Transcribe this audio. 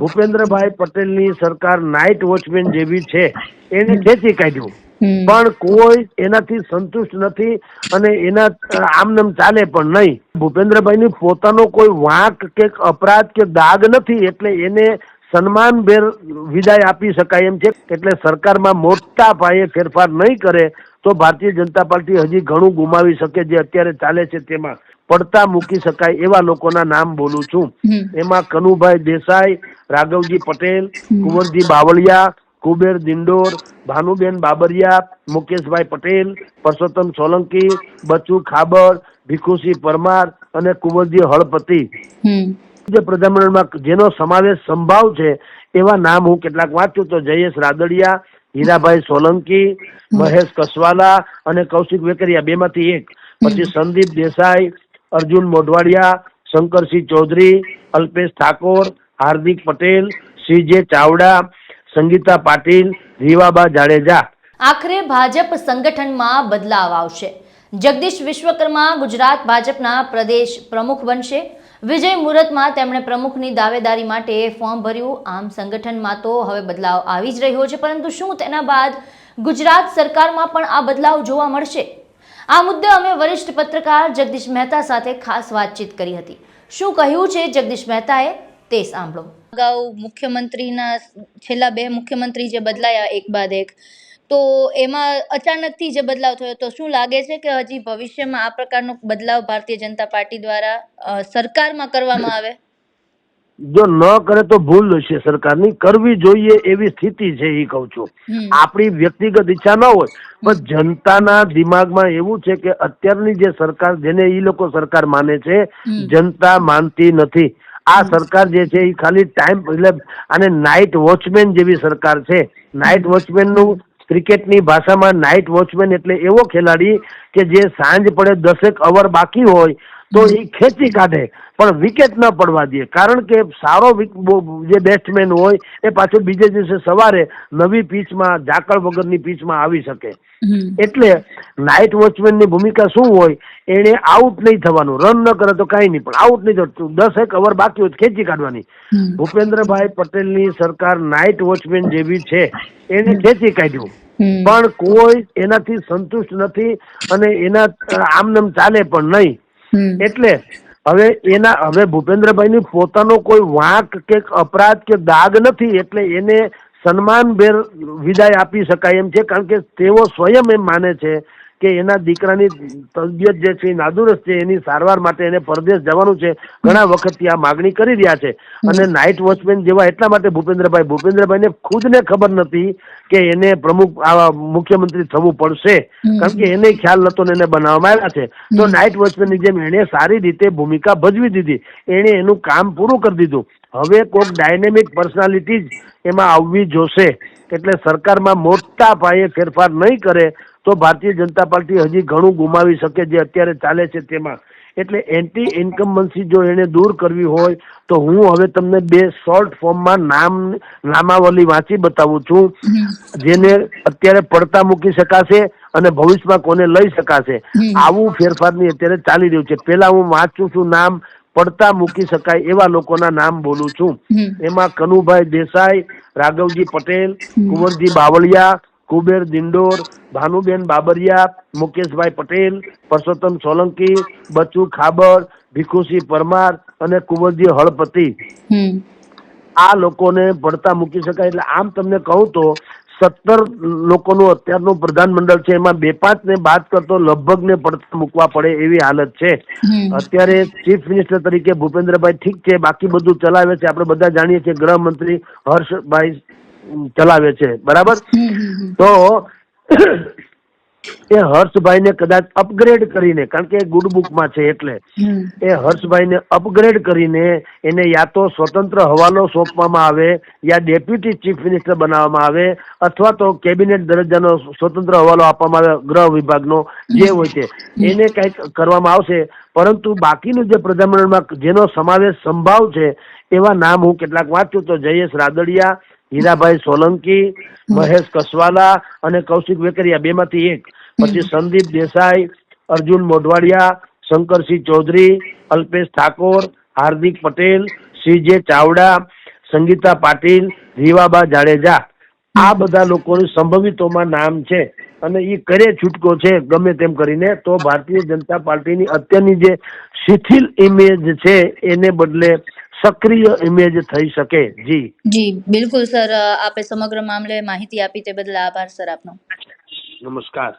ભૂપેન્દ્રભાઈ પટેલની સરકાર night watchman જેવી છે એને ખેંચી કાઢ્યું. પણ કોઈ એનાથી સંતુષ્ટ નથી અને એના આમનામ ચાલે પણ નહીં. ભૂપેન્દ્રભાઈની પોતાનો કોઈ વાંક કે અપરાધ કે દાગ નથી એટલે એને સન્માનભેર વિદાય આપી શકાય એમ છે. એટલે સરકારમાં મોટા પાયે ફેરફાર નહીં કરે તો ભારતીય જનતા પાર્ટી હજી ઘણું ગુમાવી શકે જે અત્યારે ચાલે છે તેમાં. પડતા મૂકી શકાય એવા લોકોના નામ બોલું છું. એમાં કનુભાઈ દેસાઈ રાઘવજી પટેલ કુંવરજી બાવળિયા કુબેર દિંડોર ભાનુબેન બાબરિયા મુકેશભાઈ પટેલ પરસોત્તમ સોલંકી બચુ ખાબર ભીખુસિંહ પરમાર અને કુંવરજી હળપતિ. જે પ્રજામંડળમાં જેનો સમાવેશ સંભાવ છે એવા નામ હું કેટલાક વાંચું તો જયેશ રાદડિયા હીરાભાઈ સોલંકી મહેશ કસવાલા અને કૌશિક વેકરિયા બેમાંથી એક. પછી સંદીપ દેસાઈ અર્જુન મોઢવાડિયા, શંકરસિંહ ચૌધરી, અલ્પેશ ઠાકોર, હાર્દિક પટેલ સીજે ચાવડા, સંગીતા પાટીલ, રીવાબા જાડેજા. આખરે ભાજપ સંગઠનમાં બદલાવ આવશે. જગદીશ વિશ્વકર્મા ગુજરાત ભાજપના પ્રદેશ પ્રમુખ બનશે. વિજય મુહૂર્તમાં તેમણે પ્રમુખની દાવેદારી માટે ફોર્મ ભર્યું. આમ સંગઠનમાં તો હવે બદલાવ આવી જ રહ્યો છે. પરંતુ શું તેના બાદ ગુજરાત સરકારમાં પણ આ બદલાવ જોવા મળશે? આ મુદ્દે અમે વરિષ્ઠ પત્રકાર જગદીશ મહેતા સાથે ખાસ વાતચીત કરી હતી. શું કહ્યું છે જગદીશ મહેતાએ તે સાંભળો. અગાઉ મુખ્યમંત્રીના, છેલ્લા બે મુખ્યમંત્રી જે બદલાયા, એક બાદ એક, તો એમાં અચાનકથી જે બદલાવ થયો, તો શું લાગે છે કે હજી ભવિષ્યમાં આ પ્રકારનો બદલાવ ભારતીય જનતા પાર્ટી દ્વારા સરકારમાં કરવામાં આવે? જો ન કરે તો ભૂલ હશે. સરકારની કરવી જોઈએ એવી સ્થિતિ છે એ કહું છું. આપણી વ્યક્તિગત ઈચ્છા ન હોય. પણ જનતાના દિમાગમાં એવું છે કે અત્યારની જે સરકાર જેને એ લોકો સરકાર માને છે જનતા માનતી નથી. આ સરકાર જે છે એ ખાલી ટાઈમ એટલે અને નાઇટ વોચમેન જેવી સરકાર છે. નાઇટ વોચમેનનું ક્રિકેટની ભાષામાં નાઇટ વોચમેન એટલે એવો ખેલાડી કે જે સાંજ પડે દસેક અવર બાકી હોય તો એ ખેંચી કાઢે. પણ વિકેટ ન પડવા દે. કારણ કે સારો જે બેટ્સમેન હોય એ પાછો બીજે દિવસે સવારે નવી પીચમાં ઝાકળ વગરની પીચમાં આવી શકે. એટલે નાઇટ વોચમેનની ભૂમિકા શું હોય એને આઉટ નહીં થવાનું. રન ન કરે તો કાંઈ નહીં. પણ આઉટ નહીં થતું. દસ એક ઓવર બાકી હોય ખેંચી કાઢવાની. ભૂપેન્દ્રભાઈ પટેલની સરકાર નાઇટ વોચમેન જેવી છે. એને ખેંચી કાઢ્યું. પણ કોઈ એનાથી સંતુષ્ટ નથી અને એના આમનામ ચાલે પણ નહીં. એટલે હવે એના, હવે ભૂપેન્દ્રભાઈની પોતાનો કોઈ વાંક કે અપરાધ કે દાગ નથી, એટલે એને સન્માનભેર વિદાય આપી શકાય એમ છે, કારણ કે તેઓ સ્વયં એમ માને છે કે એના દીકરાની તબિયત જે છે નાદુરસ્ત છે એની સારવાર માટે એને પરદેશ જવાનું છે. ઘણા વખતથી આ માગણી કરી રહ્યા છે. અને નાઇટ વોચમેન જેવા એટલા માટે ભૂપેન્દ્રભાઈ ભૂપેન્દ્રભાઈને ખુદને ખબર નથી કે એને પ્રમુખ આવા મુખ્યમંત્રી થવું પડશે. કારણ કે એને ખ્યાલ નતો ને એને બનાવવામાં આવ્યા છે. તો નાઇટ વોચમેનની જેમ એણે સારી રીતે ભૂમિકા ભજવી દીધી. એણે એનું કામ પૂરું કરી દીધું. હવે કોઈક ડાયનેમિક પર્સનાલિટી જ એમાં આવવી જોશે. એટલે સરકારમાં મોટા પાયે ફેરફાર નહીં કરે તો ભારતીય જનતા પાર્ટી હજી ઘણું ગુમાવી શકે જે અત્યારે ચાલે છે તેમાં. એટલે એન્ટી ઇન્કમબન્સી જો એને દૂર કરવી હોય તો હું હવે તમને બે શોર્ટ ફોર્મમાં નામ નામાવલી વાંચી બતાવું છું જેને અત્યારે પડતા મૂકી શકાશે અને ભવિષ્યમાં કોને લઈ શકાશે. આવું ફેરફારની અત્યારે ચાલી રહ્યું છે. પેલા હું વાંચું છું નામ પડતા મૂકી શકાય એવા લોકોના નામ બોલું છું. એમાં કનુભાઈ દેસાઈ રાઘવજી પટેલ કુંવરજી બાવળિયા કુબેર દિંડોર ભાનુબેન બાબરિયા મુકેશભાઈ પટેલ પરસોત્તમ સોલંકી બચુ ખાબર ભીખુસિંહ પરમાર અને કુંવરજી હળપતિ. આ લોકોને પડતા મૂકી શકાય એટલે આમ તમને કહું તો સત્તર લોકોનું અત્યારનું પ્રધાનમંડળ છે એમાં બે પાંચ ને બાદ કરતો લગભગ ને પડતા મૂકવા પડે એવી હાલત છે. અત્યારે ચીફ મિનિસ્ટર તરીકે ભૂપેન્દ્રભાઈ ઠીક છે બાકી બધું ચલાવે છે આપણે બધા જાણીએ છીએ ગૃહમંત્રી હર્ષભાઈ ચલાવે છે બરાબર. તો એ હર્ષભાઈને કદાચ અપગ્રેડ કરીને કારણ કે ગુડ બુકમાં છે એટલે. એ હર્ષભાઈને અપગ્રેડ કરીને એને યા તો સ્વતંત્ર હવાલો સોંપવામાં આવે યા ડેપ્યુટી ચીફ મિનિસ્ટર બનાવવામાં આવે અથવા તો કેબિનેટ દરજ્જાનો સ્વતંત્ર હવાલો આપવામાં આવે ગૃહ વિભાગનો જે હોય છે એને કંઈક કરવામાં આવશે પરંતુ બાકીનું જે પ્રધાનમંત્રીમાં જેનો સમાવેશ સંભાવ છે એવા નામ હું કેટલાક વાંચું તો જયેશ રાદડિયા હીરાભાઈ સોલંકી મહેશ કસવાલા અને કૌશિક વેકરિયા બેમાંથી એક. પછી સંદીપ દેસાઈ અર્જુન મોઢવાડિયા શંકરસિંહ ચૌધરી અલ્પેશ ઠાકોર હાર્દિક પટેલ સીજે ચાવડા સંગીતા પાટીલ રીવાબા જાડેજા. આ બધા લોકોની સંભવિતોમાં નામ છે. અને એ કરે છૂટકો છે ગમે તેમ કરીને તો ભારતીય જનતા પાર્ટીની અત્યારની જે શિથિલ ઇમેજ છે એને બદલે સક્રિય ઇમેજ થઈ શકે. જી. જી બિલકુલ સર. આપે સમગ્ર મામલે માહિતી આપી તે બદલ આભાર સર આપનો. નમસ્કાર.